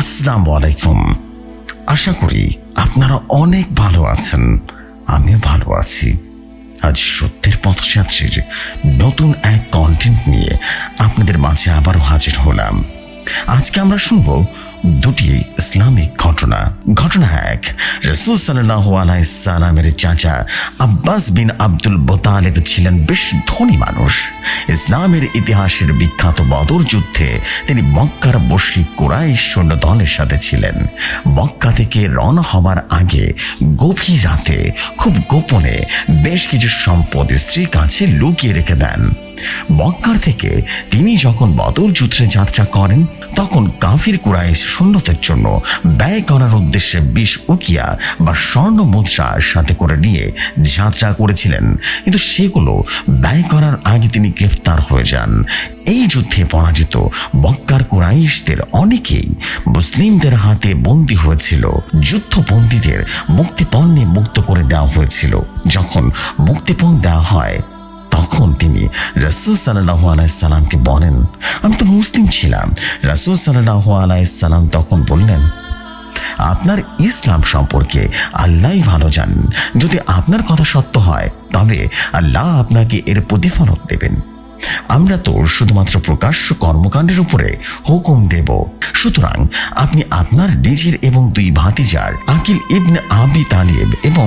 আসসালামু আলাইকুম। আশা করি আপনারা অনেক ভালো আছেন, আমিও ভালো আছি। আজ সত্যের পথযাত্রীর নতুন এক কন্টেন্ট নিয়ে আপনাদের মাঝে আবারও হাজির হলাম। আজকে আমরা শুনব দুটি ইসলামিক ঘটনা। ঘটনা এক, রসুল আলাইসালামের চাচা আব্বাস বিন আব্দুল বোতালেব ছিলেন বেশ ধনী মানুষ। ইসলামের ইতিহাসের বিখ্যাত বদর যুদ্ধে তিনি মক্কার বসি কুরাইশ সৈন্য দলের সাথে ছিলেন। মক্কা থেকে রওনা হওয়ার আগে গভীর রাতে খুব গোপনে বেশ কিছু সম্পদ স্ত্রীর কাছে লুকিয়ে রেখে দেন। মক্কার থেকে তিনি যখন বদর যুদ্ধে যাত্রা করেন তখন কাফির কুরাইশ সৈন্যদের জন্য ব্যয় করার উদ্দেশ্যে বিষ উকিয়া বা স্বর্ণ মুদ্রা সাথে করে নিয়ে যাত্রা করেছিলেন। কিন্তু সেগুলো ব্যয় করার আগে তিনি গ্রেফতার হয়ে যান। এই যুদ্ধে পরাজিত বক্কার কুরাইশদের অনেকেই মুসলিমদের হাতে বন্দী হয়েছিল। যুদ্ধবন্দীদের মুক্তিপণ্যে মুক্ত করে দেওয়া হয়েছিল। যখন মুক্তিপণ দেওয়া হয় তখন তিনি রসুল সাল্লাহ আলাইসাল্লামকে বলেন, আমি তো মুসলিম ছিলাম। রসুল সাল্লাহ আলাইসাল্লাম তখন বললেন, আপনার ইসলাম সম্পর্কে আল্লাহই ভালো জানেন। যদি আপনার কথা সত্য হয়, তবে আল্লাহ আপনাকে এর প্রতিফলন দেবেন। আমরা তো শুধুমাত্র প্রকাশ্য কর্মকাণ্ডের উপরে হুকুম দেব। সুতরাং আপনি আপনার নিজের এবং দুই ভাতিজার আকিল ইবনে আবি তালিব এবং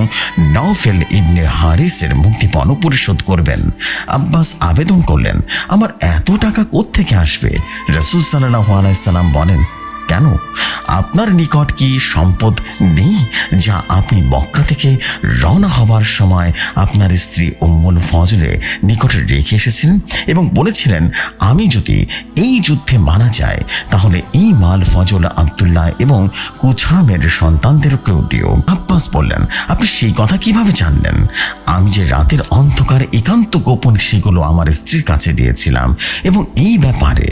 নওফেল ইবনে হারিসের মুক্তিপণ পরিশোধ করবেন। আব্বাস আবেদন করলেন, আমার এত টাকা কোত্থেকে আসবে? রসুল সাল্লাহ আলাইসাল্লাম বলেন কেন? আপনার নিকট কি সম্পদ নেই যা আপনি মক্কা থেকে রওনা হবার সময় আপনার স্ত্রী উম্মুল ফজলে নিকটে রেখে এসেছিলেন এবং বলেছিলেন, আমি যদি এই যুদ্ধে মারা যায় তাহলে এই মাল ফজল আবদুল্লাহ এবং কুছামের সন্তানদেরকেও দিও। আব্বাস বললেন, আপনি সেই কথা কীভাবে জানলেন? আমি যে রাতের অন্ধকারে একান্ত গোপন সেগুলো আমার স্ত্রীর কাছে দিয়েছিলাম এবং এই ব্যাপারে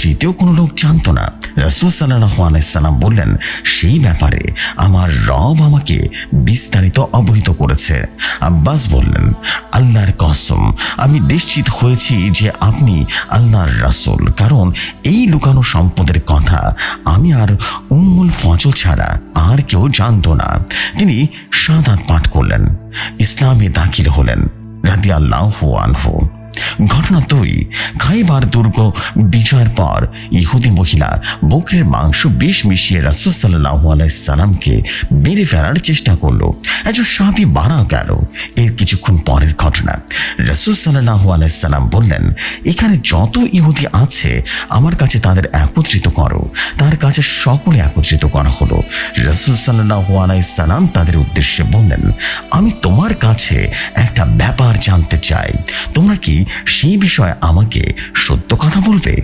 তৃতীয় কোনো লোক জানতো না। রসুল সাল্লাহ আলাইসাল্লাম বললেন, সেই ব্যাপারে আমার রব আমাকে বিস্তারিত অবহিত করেছে। আব্বাস বললেন, আল্লাহর কসম, আমি নিশ্চিত হয়েছি যে আপনি আল্লাহর রাসুল। কারণ এই লুকানো সম্পদের কথা আমি আর উম্মুল ফজল ছাড়া আর কেউ জানতো না। তিনি সাদাত পাঠ করলেন, ইসলামে দাখিল হলেন রাদি আল্লাহ আনহু। ঘটনা দুই, খাইবার দুর্গ, বিজয়ের পর ইহুদি মহিলা বকরের মাংস বেশ মিশিয়ে রাসুল সাল্লাহ আলাইসাল্লামকে মেরে ফেলার চেষ্টা করল। একজন সাপি মারা গেল। এর কিছুক্ষণ পরের ঘটনা। রাসুল সাল্লাহ আলাইসাল্লাম বললেন, এখানে যত ইহুদি আছে, আমার কাছে তাদের একত্রিত করো। তার কাছে সকলে একত্রিত করা হলো। রাসুল সাল্লাহ আলাইসাল্লাম তাদের উদ্দেশ্যে বললেন, আমি তোমার কাছে একটা ব্যাপার জানতে চাই। তোমরা কি সেই বিষয়ে আমাকে সত্য কথা বলবে?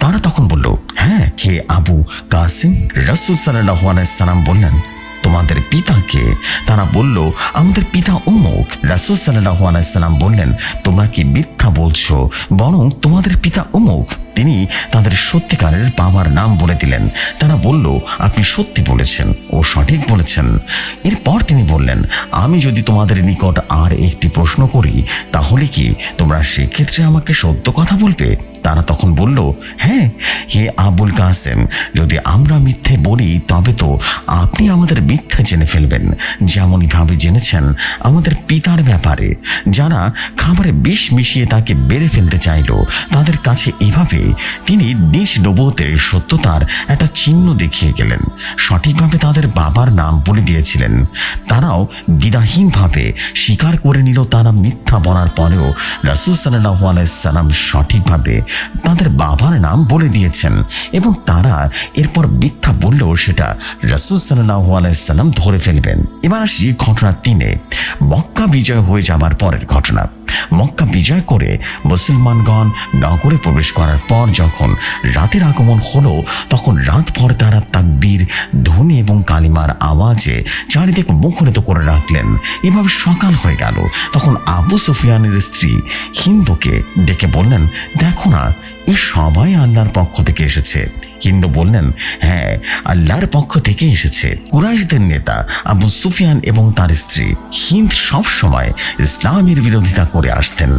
তারা তখন বলল হ্যাঁ হে আবু কাসিম, রসুল সাল্লাহ আলাইসাল্লাম বললেন তোমাদের পিতাকে? তারা বলল, আমাদের পিতা অমুক রাসুল সাল্লাহ আলাইসাল্লাম বললেন, তোমরা কি মিথ্যা বলছো? বরং, তোমাদের পিতা অমুক তিনি তাদের সত্যিকারের বাবার নাম বলে দিলেন। তারা বলল, আপনি সত্যি বলেছেন ও সঠিক বলেছেন। এরপর তিনি বললেন, আমি যদি তোমাদের নিকট আর একটি প্রশ্ন করি, তাহলে কি তোমরা সেক্ষেত্রে আমাকে সত্য কথা বলবে? তারা তখন বলল হ্যাঁ হে আবুল কাসেম, যদি আমরা মিথ্যে বলি, তবে তো আপনি আমাদের মিথ্যে জেনে ফেলবেন। যেমনইভাবে জেনেছেন আমাদের পিতার ব্যাপারে। যারা খাবারে বিষ মিশিয়ে তাকে বেড়ে ফেলতে চাইল, তাদের কাছে এভাবে তিনি নিজ নবতের সত্যতার একটা চিহ্ন দেখিয়ে গেলেন। সঠিকভাবে তাদের বাবার নাম বলে দিয়েছিলেন। তারাও দ্বিধাহীনভাবে স্বীকার করে নিল তারা মিথ্যা বলার পরেও রাসুল সাল্লাহ আলাইসাল্লাম সঠিকভাবে তাদের বাবার নাম বলে দিয়েছেন এবং তারা এরপর মিথ্যা বললেও সেটা রাসুল সাল্লাহ আলাইসাল্লাম ধরে ফেলবেন। এবার আসি ঘটনা তিনে মক্কা বিজয় হয়ে যাবার পরের ঘটনা। মক্কা বিজয় করে মুসলমানগণ নগরে প্রবেশ করার পর যখন রাতের আগমন হলো, তখন রাত ভর তারা তাকবীর, ধ্বনি এবং কালিমার আওয়াজে চারিদিক মুখরিত করে রাখলেন। এভাবে সকাল হয়ে গেল। তখন আবু সুফিয়ানের স্ত্রী হিন্দুকে ডেকে বললেন, দেখো না, এ সবাই আল্লাহর পক্ষ থেকে এসেছে। হিন্দু বললেন হ্যাঁ আল্লাহর পক্ষ থেকে এসেছে। কুরাইশদের নেতা আবু সুফিয়ান এবং তার স্ত্রী হিন্দ সব সময় ইসলামের বিরোধিতা করে আসতেন।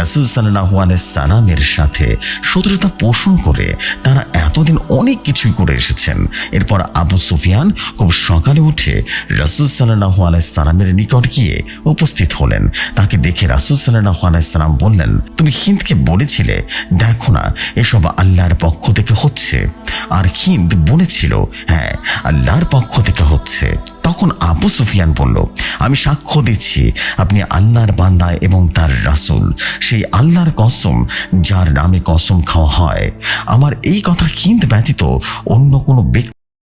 রাসুল সাল্লাহ সালামের সাথে শত্রুতা পোষণ করে তারা এতদিন অনেক কিছুই করে এসেছেন। এরপর আবু সুফিয়ান খুব সকালে উঠে রাসুল সাল্লাহ আলাইসালামের নিকট গিয়ে উপস্থিত হলেন। তাকে দেখে রাসুল সাল্লাহ আলাইসালাম বললেন, তুমি হিন্দকে বলেছিলে, দেখো না, এসব আল্লাহর পক্ষ থেকে হচ্ছে। আর হিন্দ বলেছিল হ্যাঁ আল্লাহর পক্ষ থেকে হচ্ছে। তখন আবু সুফিয়ান বলল, আমি সাক্ষ্য দিচ্ছি, আপনি আল্লাহর বান্দা এবং তার রাসূল। সেই আল্লাহর কসম, যার নামে কসম খাওয়া হয়। আমার এই কথা কিন্তু ব্যতীত অন্য কোনো ব্যক্তি